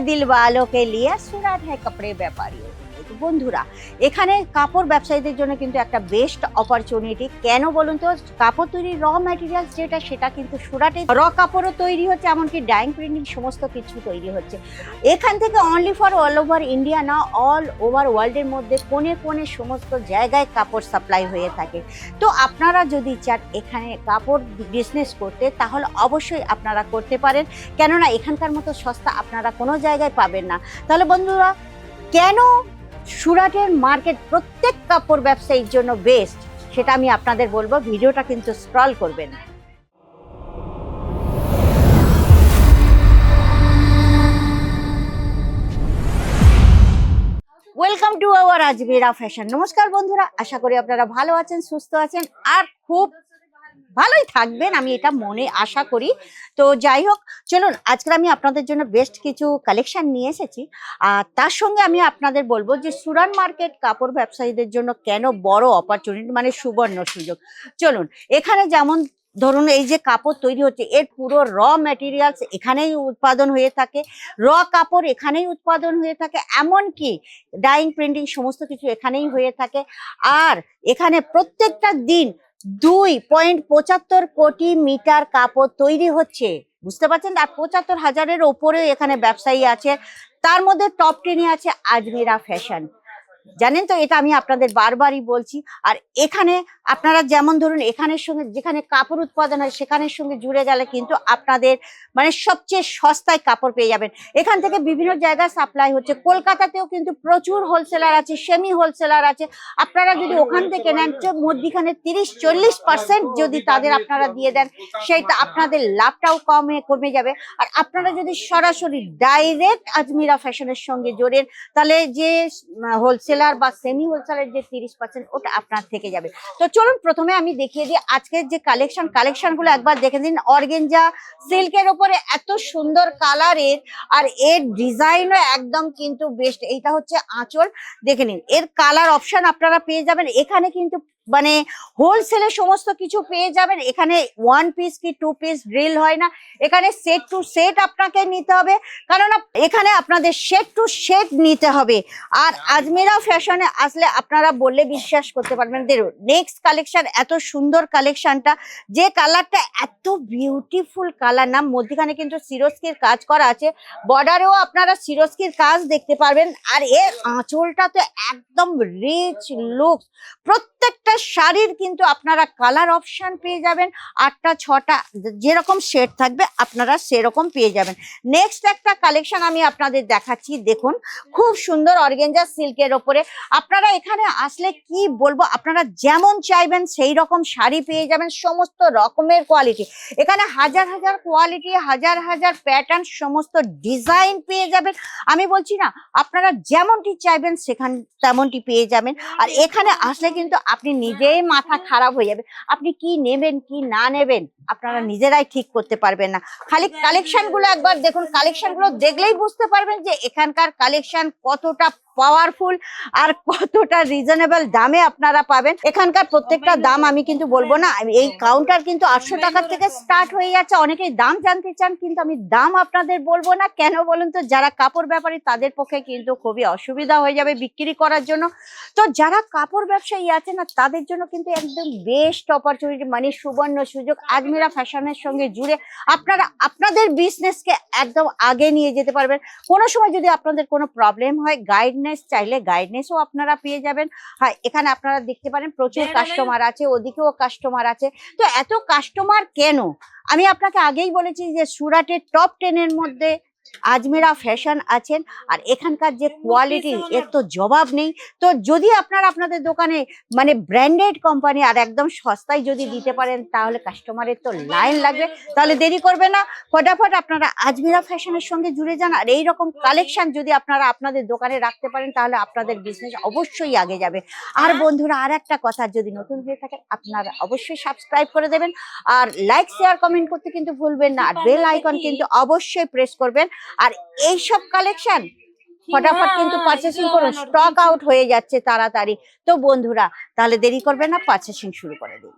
दिल वालों के लिए सूरत है कपड़े व्यापारियों বন্ধুরা, এখানে কাপড় ব্যবসায়ীদের জন্য কিন্তু একটা বেস্ট অপরচুনিটি কেন বলুন তো, কাপড় তৈরির র ম্যাটেরিয়ালস যেটা, সেটা কিন্তু সুরাটে র কাপড়ও তৈরি হচ্ছে, এমনকি ডাইং প্রিন্টিং সমস্ত কিছু তৈরি হচ্ছে। এখান থেকে only for all over India না অল ওভার ওয়ার্ল্ডের মধ্যে কোণে কোণে সমস্ত জায়গায় কাপড় সাপ্লাই হয়ে থাকে। তো আপনারা যদি চান এখানে কাপড় বিজনেস করতে, তাহলে অবশ্যই আপনারা করতে পারেন। কেননা এখানকার মতো সস্তা আপনারা কোনো জায়গায় পাবেন না। তাহলে বন্ধুরা, কেন সুরাটের মার্কেট প্রত্যেক কাপড় ব্যবসায়ীর জন্য বেস্ট সেটা আমি আপনাদের বলব। ভিডিওটা কিন্তু স্ক্রল করবেন। Welcome to our Ajmera fashion নমস্কার বন্ধুরা, আশা করি আপনারা ভালো আছেন, সুস্থ আছেন, আর খুব ভালোই থাকবেন, আমি এটা মনে আশা করি। তো যাই হোক, চলুন আজকে আমি আপনাদের জন্য বেস্ট কিছু কালেকশন নিয়ে এসেছি। আর তার সঙ্গে আমি আপনাদের বলব যে সুরান মার্কেট কাপড় ব্যবসায়ীদের জন্য কেন বড় অপরচুনিটি মানে সুবর্ণ সুযোগ। চলুন, এখানে যেমন ধরুন, এই যে কাপড় তৈরি হচ্ছে, এর পুরো র ম্যাটেরিয়ালস এখানেই উৎপাদন হয়ে থাকে র কাপড় এখানেই উৎপাদন হয়ে থাকে, এমনকি ডাইং প্রিন্টিং সমস্ত কিছু এখানেই হয়ে থাকে। আর এখানে প্রত্যেকটা দিন দুই পয়েন্ট পঁচাত্তর কোটি মিটার কাপড় তৈরি হচ্ছে। বুঝতে পারছেন? আর পঁচাত্তর হাজারের ওপরে এখানে ব্যবসায়ী আছে। তার মধ্যে টপ টেনে আছে আজমিরা ফ্যাশন জানেন তো এটা আমি আপনাদের বারবারই বলছি। আর এখানে আপনারা যেমন ধরুন এখানের সঙ্গে যেখানে কাপড় উৎপাদন হয় সেখানের সঙ্গে জুড়ে গেলে কিন্তু আপনাদের মানে সবচেয়ে সস্তায় কাপড় পেয়ে যাবেন। এখান থেকে বিভিন্ন জায়গায় সাপ্লাই হচ্ছে। কলকাতাতেও কিন্তু প্রচুর হোলসেলার আছে সেমি হোলসেলার আছে। আপনারা যদি ওখান থেকে নেন মধ্যিখানে তিরিশ চল্লিশ পার্সেন্ট যদি তাদের আপনারা দিয়ে দেন সেইটা আপনাদের লাভটাও কমে কমে যাবে। আর আপনারা যদি সরাসরি ডাইরেক্ট আজমিরা ফ্যাশনের সঙ্গে জোড়েন তাহলে যে হোলসেলার বা সেমি হোলসেলার যে তিরিশ পার্সেন্ট ওটা আপনার থেকে যাবে। তো চলুন প্রথমে আমি দেখিয়ে দিই আজকের যে কালেকশন কালেকশনগুলো একবার দেখে দিন অর্গেঞ্জা সিল্কের ওপরে এত সুন্দর কালারের আর এর ডিজাইনও একদম কিন্তু বেস্ট এইটা হচ্ছে আঁচল। দেখে নিন, এর কালার অপশন আপনারা পেয়ে যাবেন। এখানে কিন্তু মানে হোলসেলে সমস্ত কিছু পেয়ে যাবেন। এখানে ওয়ান পিস কি টু পিস ড্রিল হয় না। এখানে সেট টু সেট আপনাকে নিতে হবে। কারণ এখানে আপনাদের সেট টু সেট নিতে হবে। আর আজমেরা ফ্যাশনে আসলে আপনারা বললে বিশ্বাস করতে পারবেন। দেখুন নেক্সট কালেকশন এত সুন্দর কালেকশনটা যে কালারটা এত বিউটিফুল কালার না, মধ্যখানে কিন্তু সিরস্কির কাজ করা আছে। বর্ডারেও আপনারা সিরস্কির কাজ দেখতে পারবেন। আর এর আঁচলটা তো একদম রিচ লুক প্রত্যেকটা শাড়ির কিন্তু আপনারা কালার অপশান পেয়ে যাবেন। আটটা, ছটা, যেরকম শেড থাকবে আপনারা সেরকম পেয়ে যাবেন। নেক্সট একটা কালেকশন আমি আপনাদের দেখাচ্ছি, দেখুন। খুব সুন্দর অর্গেঞ্জা সিল্কের ওপরে। আপনারা এখানে আসলে কি বলব, আপনারা যেমন চাইবেন সেই রকম শাড়ি পেয়ে যাবেন, সমস্ত রকমের কোয়ালিটি এখানে হাজার হাজার কোয়ালিটি হাজার হাজার প্যাটার্ন সমস্ত ডিজাইন পেয়ে যাবেন। আমি বলছি না, আপনারা যেমনটি চাইবেন সেখান, তেমনটি পেয়ে যাবেন। আর এখানে আসলে কিন্তু আপনি নিজেই মাথা খারাপ হয়ে যাবে। আপনি কি নেবেন, কি না নেবেন, আপনারা নিজেরাই ঠিক করতে পারবেন না। খালি কালেকশনগুলো একবার দেখুন কালেকশনগুলো দেখলেই বুঝতে পারবেন যে এখানকার কালেকশন কতটা পাওয়ারফুল আর কতটা রিজনেবল দামে আপনারা পাবেন। এখানকার প্রত্যেকটা দাম আমি কিন্তু বলব না। এই কাউন্টার কিন্তু আটশো টাকা থেকে স্টার্ট হয়ে যাচ্ছে। অনেকেই দাম জানতে চান কিন্তু আমি দাম আপনাদের বলব না। কেন বলুন তো? যারা কাপড় ব্যাপারী তাদের পক্ষে কিন্তু খুবই অসুবিধা হয়ে যাবে বিক্রি করার জন্য। তো যারা কাপড় ব্যবসায়ী আছে না তাদের জন্য কিন্তু একদম বেস্ট অপরচুনিটি মানে সুবর্ণ সুযোগ। আজমিরা ফ্যাশনের সঙ্গে জুড়ে আপনারা আপনাদের বিজনেসকে একদম আগে নিয়ে যেতে পারবেন। কোনো সময় যদি আপনাদের কোনো প্রবলেম হয় গাইডনেস চাইলে গাইডনেসও আপনারা পেয়ে যাবেন। হ্যাঁ এখানে আপনারা দেখতে পারেন প্রচুর কাস্টমার আছে ওদিকেও কাস্টমার আছে। তো এত কাস্টমার কেন? আমি আপনাকে আগেই বলেছি যে সুরাটের টপ টেনের মধ্যে আজমেরা ফ্যাশন আছেন আর এখানকার যে কোয়ালিটি এর তো জবাব নেই। তো যদি আপনারা আপনাদের দোকানে মানে ব্র্যান্ডেড কোম্পানি আর একদম সস্তায় যদি দিতে পারেন তাহলে কাস্টমারের তো লাইন লাগবে। তাহলে দেরি করবে না। ফটাফট আপনারা আজমিরা ফ্যাশনের সঙ্গে জুড়ে যান আর এই রকম কালেকশন যদি আপনারা আপনাদের দোকানে রাখতে পারেন তাহলে আপনাদের বিজনেস অবশ্যই আগে যাবে। আর বন্ধুরা আর একটা কথা যদি নতুন হয়ে থাকেন আপনারা অবশ্যই সাবস্ক্রাইব করে দেবেন। আর লাইক শেয়ার কমেন্ট করতে কিন্তু ভুলবেন না। আর বেল আইকন কিন্তু অবশ্যই প্রেস করবেন। আর এই সব কালেকশন ফটাফট কিন্তু পারচেসিং করুন স্টক আউট হয়ে যাচ্ছে তাড়াতাড়ি। তো বন্ধুরা, তাহলে দেরি করবে না পারচেসিং শুরু করে দিন।